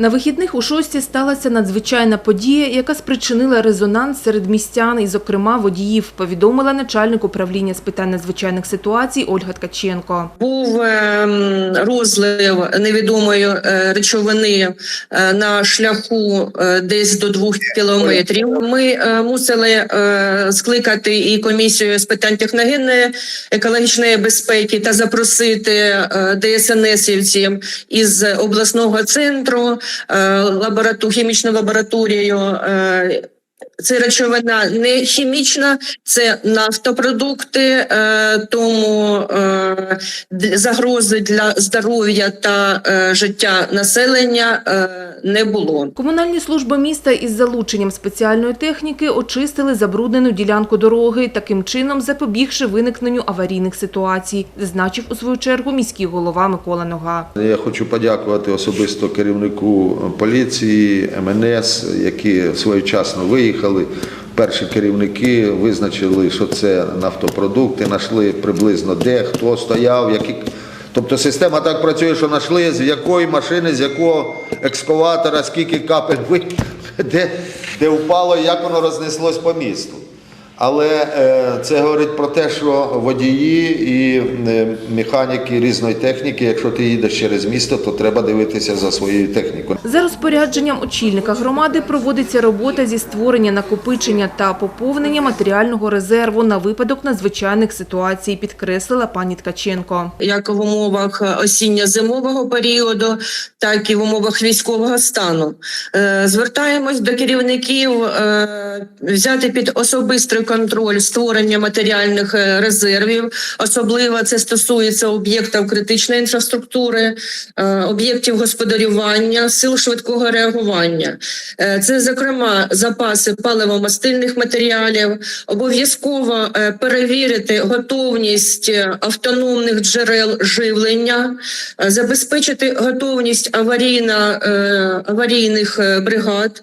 На вихідних у шості сталася надзвичайна подія, яка спричинила резонанс серед містян і, зокрема, водіїв, повідомила начальник управління з питань надзвичайних ситуацій Ольга Ткаченко. Був ем, розлив невідомої е, речовини е, на шляху е, десь до двох кілометрів. Ми мусили скликати і комісію з питань техногенної екологічної безпеки та запросити ДСНСівців із обласного центру лаборату, хімічну лабораторію. е, Це речовина не хімічна, це нафтопродукти, е, тому е, загрози для здоров'я та е, життя населення е, не було. Комунальні служби міста із залученням спеціальної техніки очистили забруднену ділянку дороги, таким чином запобігши виникненню аварійних ситуацій, зазначив у свою чергу міський голова Микола Нога. Я хочу подякувати особисто керівнику поліції, МНС, які своєчасно виїхали. Перші керівники визначили, що це нафтопродукти, знайшли приблизно де, хто стояв, які. Тобто система так працює, що знайшли з якої машини, з якого екскаватора, скільки капель де, де впало, як воно рознеслось по місту. Але е, це говорить про те, що водії і е, механіки різної техніки, якщо ти їдеш через місто, то треба дивитися за своєю технікою. За розпорядженням очільника громади проводиться робота зі створення накопичення та поповнення матеріального резерву на випадок надзвичайних ситуацій, підкреслила пані Ткаченко. як в умовах осінньо-зимового періоду, так і в умовах військового стану. Е, Звертаємось до керівників взяти під особистий контроль створення матеріальних е, резервів. Особливо це стосується об'єктів критичної інфраструктури, е, об'єктів господарювання, сил швидкого реагування. Е, Це, зокрема, запаси паливо-мастильних матеріалів, обов'язково перевірити готовність автономних джерел живлення, забезпечити готовність аварійна, аварійних бригад.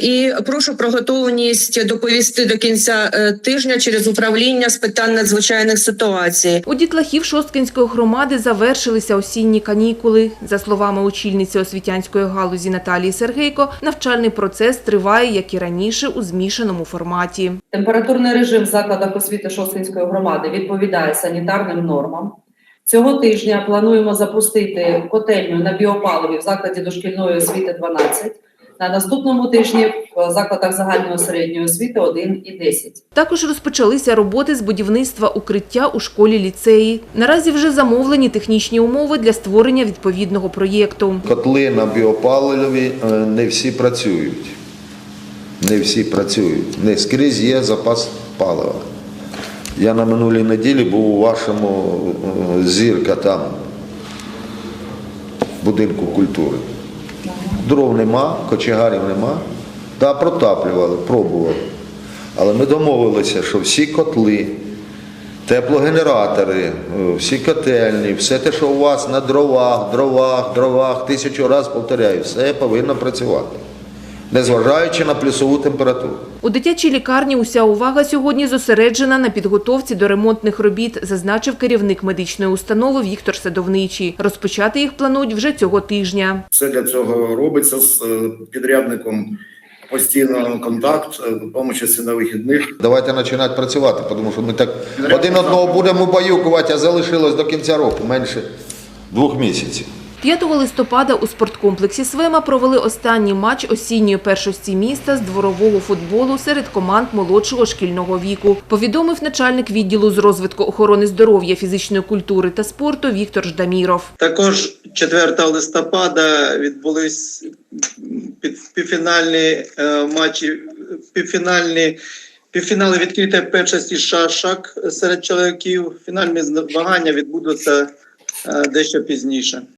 І прошу про готовність доповісти до кінця е, тижня через управління з питань надзвичайних ситуацій. У дітлахів Шосткинської громади завершилися осінні канікули. За словами очільниці освітянської галузі Наталії Сергейко, навчальний процес триває, як і раніше, у змішаному форматі. Температурний режим в закладах освіти Шосткинської громади відповідає санітарним нормам. Цього тижня плануємо запустити котельню на біопаливі в закладі дошкільної освіти 12. На наступному тижні в закладах загальної середньої освіти 1 і 10. Також розпочалися роботи з будівництва укриття у школі-ліцеї. Наразі вже замовлені технічні умови для створення відповідного проєкту. Котли на біопаливі е, не всі працюють. Не всі працюють. Не скрізь є запас палива. Я на минулій неділі був у вашому е, зірка там, будинку культури. Дров нема, кочегарів нема. Та протаплювали, пробували. Але ми домовилися, що всі котли, теплогенератори, е, всі котельні, все те, що у вас на дровах, дровах, дровах, тисячу разів повторяю, все повинно працювати, незважаючи на плюсову температуру. У дитячій лікарні уся увага сьогодні зосереджена на підготовці до ремонтних робіт, зазначив керівник медичної установи Віктор Садовничий. Розпочати їх планують вже цього тижня. Все для цього робиться з е, підрядником постійно контакт, е, в тому числі на вихідних. Давайте починати працювати, тому що ми так один одного будемо баюкувати, а залишилось до кінця року менше двох місяців. 5 листопада у спорткомплексі «Свема» провели останній матч осінньої першості міста з дворового футболу серед команд молодшого шкільного віку, повідомив начальник відділу з розвитку охорони здоров'я, фізичної культури та спорту Віктор Ждаміров. Також 4 листопада відбулись півфінальні е, матчі, півфінальні півфінали відкритої першості шашок серед чоловіків. Фінальні змагання відбудуться е, дещо пізніше.